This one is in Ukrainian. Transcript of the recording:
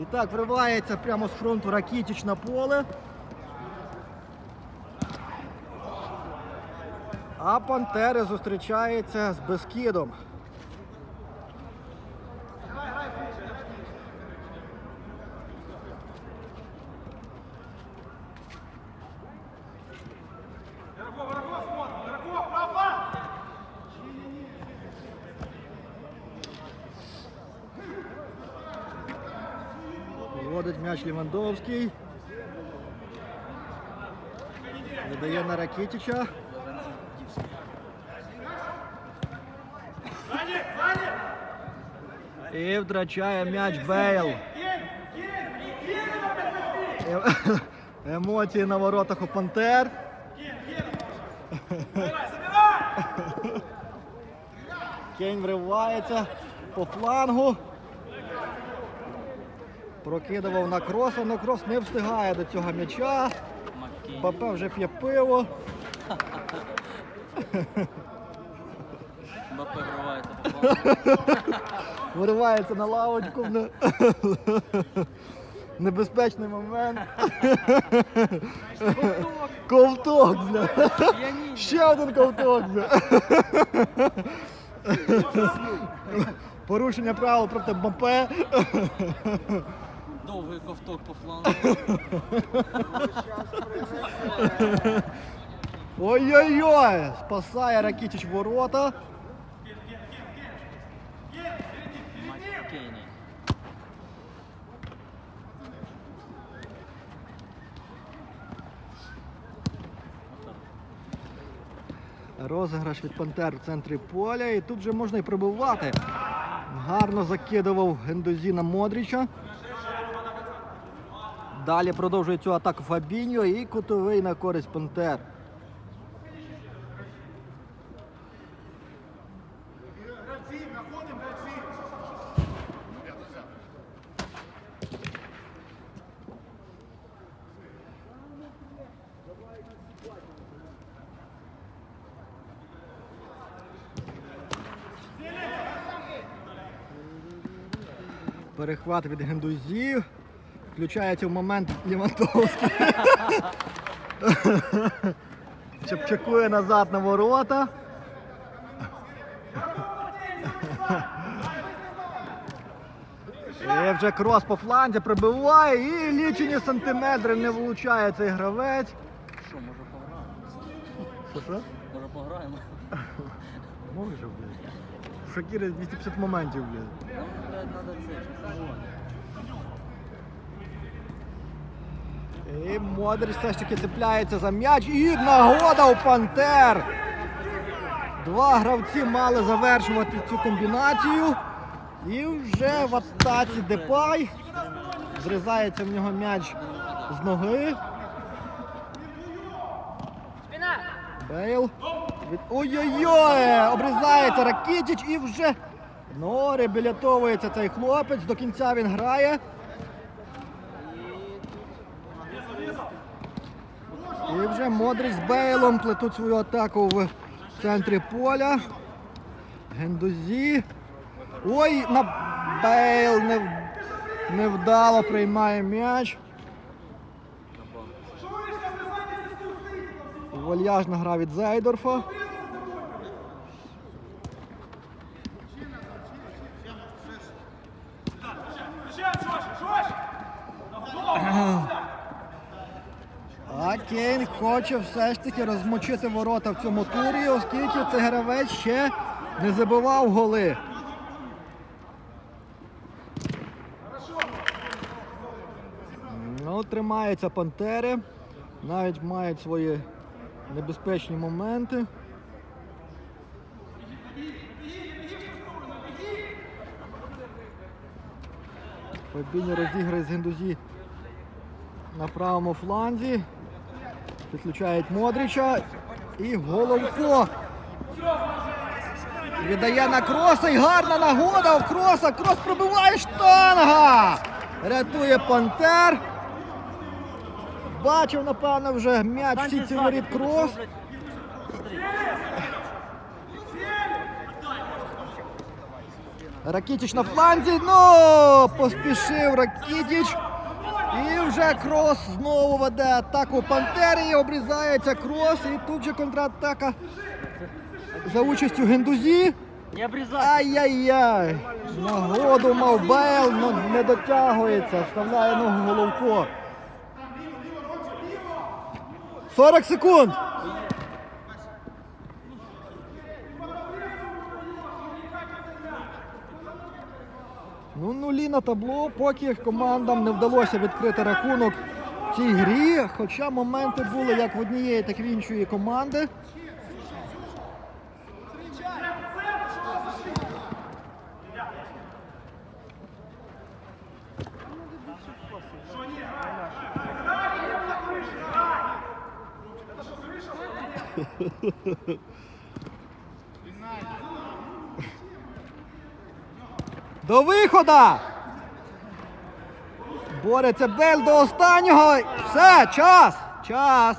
І так, вривається прямо з фронту Ракітіч на поле. А Пантери зустрічаються з Бескідом. Вводить м'яч Лівандовський. Видає на Ракітіча. І втрачає м'яч Бейл. Емоції на воротах у Пантер. Кень вривається по флангу. Прокидував на кроса, але крос не встигає до цього м'яча. ПП вже п'є пиво. Мбаппе вривається по. Виривається на лавочку. Небезпечний момент. Ковток. Ще один ковток. Порушення правил проти МП. Довгий ковток по флангу. Ой-ой-ой! Спасає Ракітіч ворота. Маккейні. Розіграш від Пантер в центрі поля. І тут же можна і пробивати. Гарно закидував Гендозі на Модріча. Далі продовжує цю атаку Фабіньо і кутовий на користь Пантер. Перехват від Гендузі. Включається в момент Лівантовський. Чепчакує назад на ворота. І вже крос по фланзі прибиває і лічені сантиметри не влучає цей гравець. Що, може пограємо? Що? Може пограємо? Може, блядь. В Шакірі 250 моментів, блядь. І Модрич все ж таки цепляється за м'яч. І нагода у Пантер. Два гравці мали завершувати цю комбінацію. І вже в атаці Депай. Зрізається в нього м'яч з ноги. Бейл. Ой-ой-ой! Обрізається Ракітіч і вже ну, реабілітовується цей хлопець. До кінця він грає. І вже Модрич з Бейлом плетуть свою атаку в центрі поля. Гендузі. Ой, на Бейл не, невдало приймає м'яч. Вальяжна гра від Зайдорфа. А Кейн хоче все ж таки розмочити ворота в цьому турі, оскільки цей гравець ще не забивав голи. Ну, тримаються пантери, навіть мають свої небезпечні моменти. Фабіні розіграє з Гендузі на правому фланзі. Підключають Модрича і головко. Віддає на кроса і гарна нагода у кроса. Крос пробиває штанга. Рятує Пантер. Бачив, напевно, вже м'яч всі ці воріт крос. Ракітіч на фланзі. Ну, поспішив Ракітіч. І вже крос знову веде атаку Пантери. Обрізається крос. І тут же контратака за участю Гендузі. Ай-яй-яй! Нагоду мав Бейл, але не дотягується. Вставляє ногу головко. 40 секунд. Ну, нулі на табло, поки командам не вдалося відкрити рахунок в цій грі. Хоча моменти були як в однієї, так і в іншої команди. До виходу! Бореться Бель до останнього. Все, час! Час!